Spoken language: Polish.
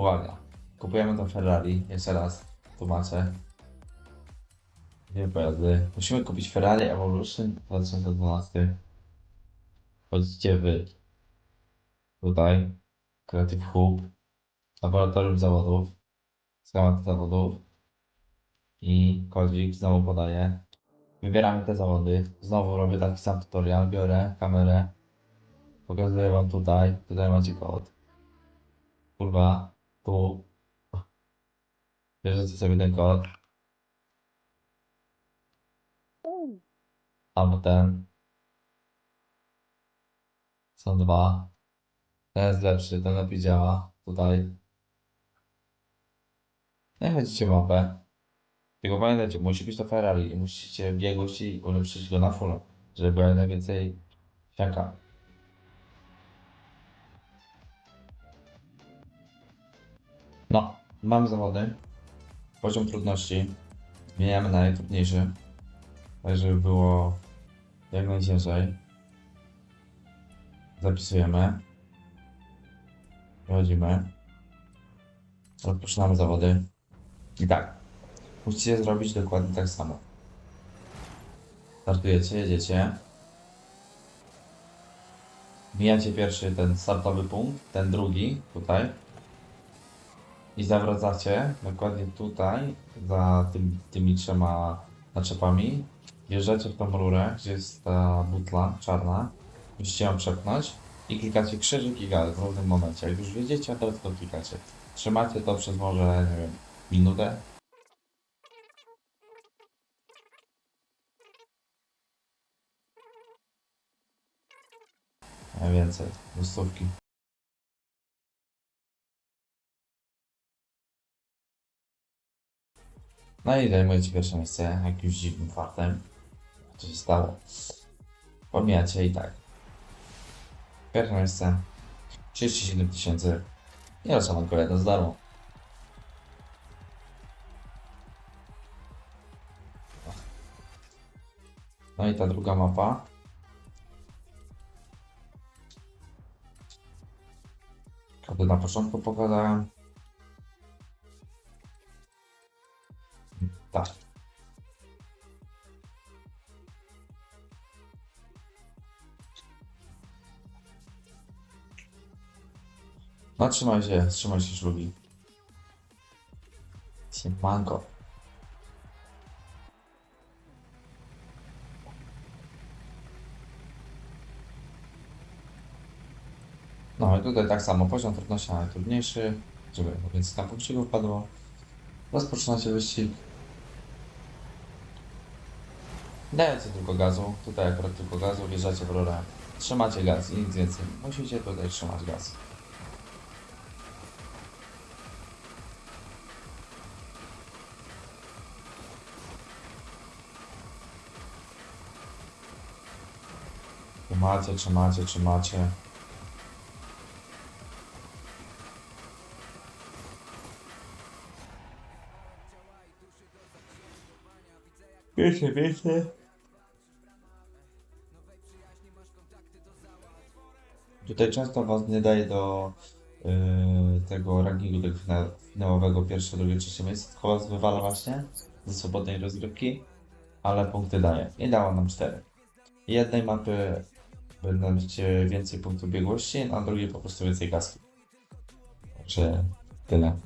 Uwaga. Kupujemy to Ferrari. Jeszcze raz tłumaczę. Dwie pojazdy. Musimy kupić Ferrari Evolution 2012. Chodzicie wy. Tutaj. Creative Hub. Laboratorium zawodów. Schemat zawodów. I kodzik znowu podaję. Wybieramy te zawody. Znowu robię taki sam tutorial. Biorę kamerę. Pokazuję wam tutaj. Tutaj macie kod. Kurwa. Tu. Bierzecie sobie ten kod. Albo ten. Są dwa. Ten jest lepszy, ten lepiej działa. Tutaj. No i chodzicie mapę. Tylko pamiętajcie, musi być to Ferrari i musicie biegłość i ulepszyć go na full, żeby było najwięcej siaka. No, mamy zawody. Poziom trudności zmieniamy na najtrudniejszy, tak żeby było jak najciężej. Zapisujemy. Wchodzimy. Rozpoczynamy zawody. I tak. Musicie zrobić dokładnie tak samo. Startujecie, jedziecie. Mijacie pierwszy ten startowy punkt, ten drugi tutaj. I zawracacie dokładnie tutaj, za tym, tymi trzema naczepami. Wjeżdżacie w tą rurę, gdzie jest ta butla czarna. Musicie ją przepchnąć i klikacie krzyżyk i gaz w równym momencie. Jak już wiedziecie, to klikacie. Trzymacie to przez może, nie wiem, minutę, Mniej więcej, do. No i zajmujecie pierwsze miejsce jakimś dziwnym fartem. Co się stało? Pomijacie i tak. Pierwsze miejsce 37 tysięcy. Nie rozsądam kolejne z darmo. No i ta druga mapa. Kody na początku pokazałem. Tak. No trzymaj się, trzymaj się szlugi. Siemanko. No i tutaj tak samo, poziom trudności najtrudniejszy, żeby więcej tam punkcików wpadło. Rozpoczynacie wyścig. Dajecie tylko gazu, tutaj akurat tylko gazu, wjeżdżacie w rurę, trzymacie gaz i nic więcej. Musicie tutaj trzymać gaz. Trzymacie, trzymacie, trzymacie. Wiecie, wiecie. Tutaj często was nie daje do yy, tego rankingu tego fina- finałowego pierwsze, drugie, trzecie miejsce, tylko was wywala właśnie ze swobodnej rozgrywki, ale punkty daje. I dało nam cztery. Jednej mapy będziecie więcej punktów biegłości, a drugiej po prostu więcej gaski. Także tyle.